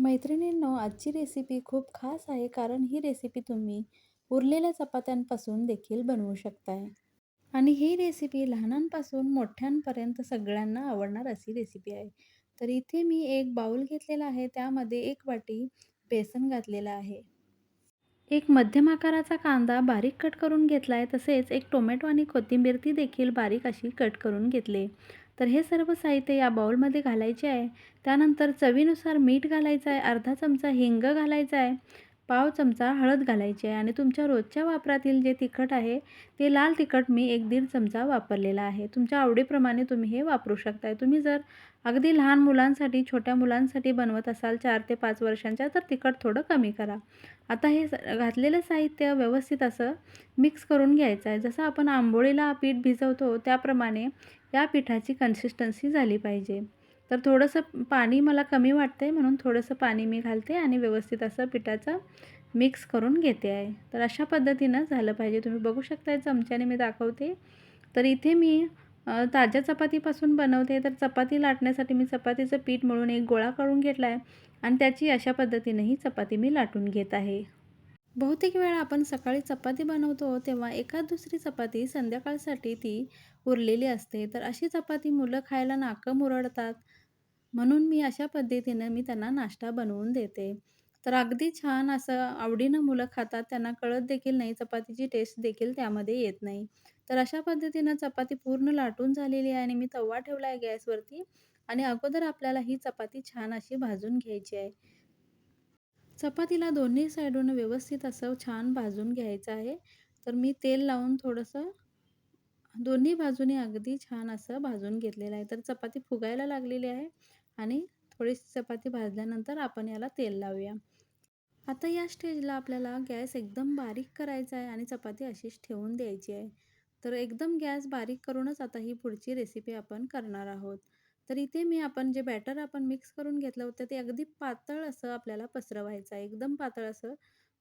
मैत्रिणींनो आजची रेसिपी खूप खास आहे कारण ही रेसिपी तुम्ही उरलेल्या चपात्यांपासून देखील बनवू शकताय. आणि ही रेसिपी लहानांपासून मोठ्यांपर्यंत सगळ्यांना आवडणार अशी रेसिपी आहे. तर इथे मी एक बाउल घेतलेला आहे त्यामध्ये एक वाटी बेसन घातलेलं आहे. एक मध्यम आकाराचा कांदा बारीक कट करून घेतला आहे तसेच एक टोमॅटो आणि कोथिंबीर ती देखील बारीक अशी कट करून घेतले. तर हे सर्व साहित्य या बाउलमध्ये घालायचे आहे. त्यानंतर चवीनुसार मीठ घालायचं आहे अर्धा चमचा हिंग घालायचा आहे. पाव चमचा हळद घालायची आहे आणि तुमच्या रोजच्या वापरातील जे तिखट आहे ते लाल तिखट मी एक दीड चमचा वापरलेला आहे. तुमच्या आवडीप्रमाणे तुम्ही हे वापरू शकताय. तुम्ही जर अगदी लहान मुलांसाठी छोट्या मुलांसाठी बनवत असाल चार ते पाच वर्षांच्या तर तिखट थोडं कमी करा. आता हे घातलेलं साहित्य व्यवस्थित असं मिक्स करून घ्यायचं आहे. जसं आपण आंबोळीला पीठ भिजवतो त्याप्रमाणे या पिठाची कन्सिस्टन्सी झाली पाहिजे. तर थोडंसं पाणी मला कमी वाटतं आहे म्हणून थोडंसं पाणी मी घालते आणि व्यवस्थित असं पिठाचं मिक्स करून घेते आहे. तर अशा पद्धतीनं झालं पाहिजे. तुम्ही बघू शकता चमच्याने मी दाखवते. तर इथे मी ताज्या चपातीपासून बनवते. तर चपाती लाटण्यासाठी मी चपातीचं पीठ मळून एक गोळा करून घेतला आहे आणि त्याची अशा पद्धतीने ही चपाती मी लाटून घेत आहे. बहुतेक वेळा आपण सकाळी चपाती बनवतो तेव्हा एका दुसरी चपाती संध्याकाळसाठी ती उरलेली असते. तर अशी चपाती मुलं खायला नाकं मुरडतात. म्हणून मी अशा पद्धतीनं मी त्यांना नाश्ता बनवून देते. तर अगदी छान असं आवडीनं मुलं खातात त्यांना कळत देखील नाही चपातीची टेस्ट देखील त्यामध्ये येत नाही. तर अशा पद्धतीनं चपाती पूर्ण लाटून झालेली आहे आणि मी तवा ठेवला आहे गॅसवरती आणि अगोदर आपल्याला ही चपाती छान अशी भाजून घ्यायची आहे. चपातीला दोन्ही साईडून व्यवस्थित असं छान भाजून घ्यायचं आहे. तर मी तेल लावून थोडंसं दोन्ही बाजूने अगदी छान असं भाजून घेतलेलं आहे. तर चपाती फुगायला लागलेली आहे. आणि थोडीशी चपाती भाजल्यानंतर आपण याला तेल लावूया. आता या स्टेजला आपल्याला गॅस एकदम बारीक करायचा आहे आणि चपाती अशीच ठेवून द्यायची आहे. तर एकदम गॅस बारीक करूनच आता ही पुढची रेसिपी आपण करणार आहोत. तर इथे मी आपण जे बॅटर आपण मिक्स करून घेतलं होतं ते अगदी पातळ असं आपल्याला पसरवायचं आहे. एकदम पातळ असं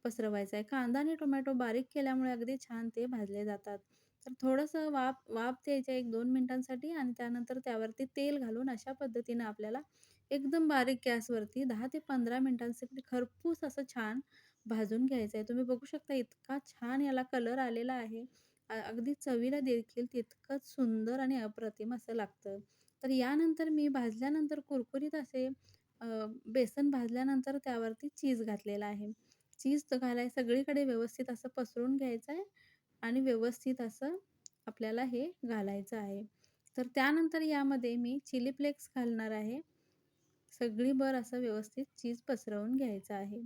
पसरवायचं आहे. कांदा आणि टोमॅटो बारीक केल्यामुळे अगदी छान ते भाजले जातात. तर थोडंसं वाफ वाफ द्यायचं एक दोन मिनटांसाठी आणि त्यानंतर त्यावरती तेल घालून अशा पद्धतीनं आपल्याला एकदम बारीक गॅसवरती दहा ते पंधरा मिनटांसाठी खरपूस असं छान भाजून घ्यायचं आहे. तुम्ही बघू शकता इतका छान याला कलर आलेला आहे. अगदी चवीला देखील तितकंच सुंदर आणि अप्रतिम असं लागतं. तर यानंतर मी भाजल्यानंतर कुरकुरीत असे बेसन भाजल्यानंतर त्यावरती चीज घातलेला आहे. चीज घालाय सगळीकडे व्यवस्थित असं पसरून घ्यायचं आहे आणि व्यवस्थित असं आपल्याला हे घालायचं आहे. तर त्यानंतर यामध्ये मी चिली फ्लेक्स घालणार आहे. सगळी भर असं व्यवस्थित चीज पसरवून घ्यायचं आहे.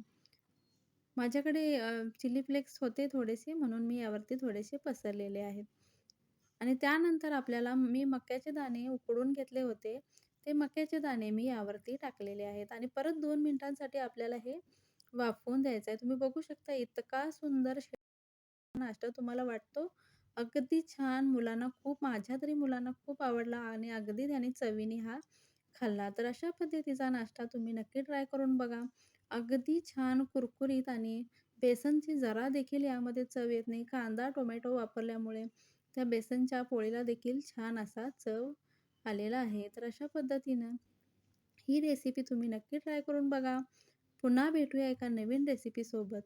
माझ्याकडे चिली फ्लेक्स होते थोडेसे म्हणून मी यावरती थोडेसे पसरलेले आहेत. आणि त्यानंतर आपल्याला मी मक्याचे दाणे उकडून घेतले होते. ते मक्याचे दाणे मी यावरती टाकलेले आहेत. आणि परत दोन मिनिटांसाठी आपल्याला हे वाफवून द्यायचं आहे. तुम्ही बघू शकता इतका सुंदर नाश्ता तुम्हाला वाटतो? अगदी छान. मुलांना खूप माझ्या तरी मुलांना खूप आवडला आणि अगदी त्याने चवीने हा खाल्ला. तर अशा पद्धतीचा नाश्ता तुम्ही नक्की ट्राय करून बघा. अगदी छान कुरकुरीत आणि बेसनची जरा देखील यामध्ये चव येत नाही. कांदा टोमॅटो वापरल्यामुळे त्या बेसनच्या पोळीला देखील छान असा चव आलेला आहे. तर अशा पद्धतीनं ही रेसिपी तुम्ही नक्की ट्राय करून बघा. पुन्हा भेटूया एका नवीन रेसिपीसोबत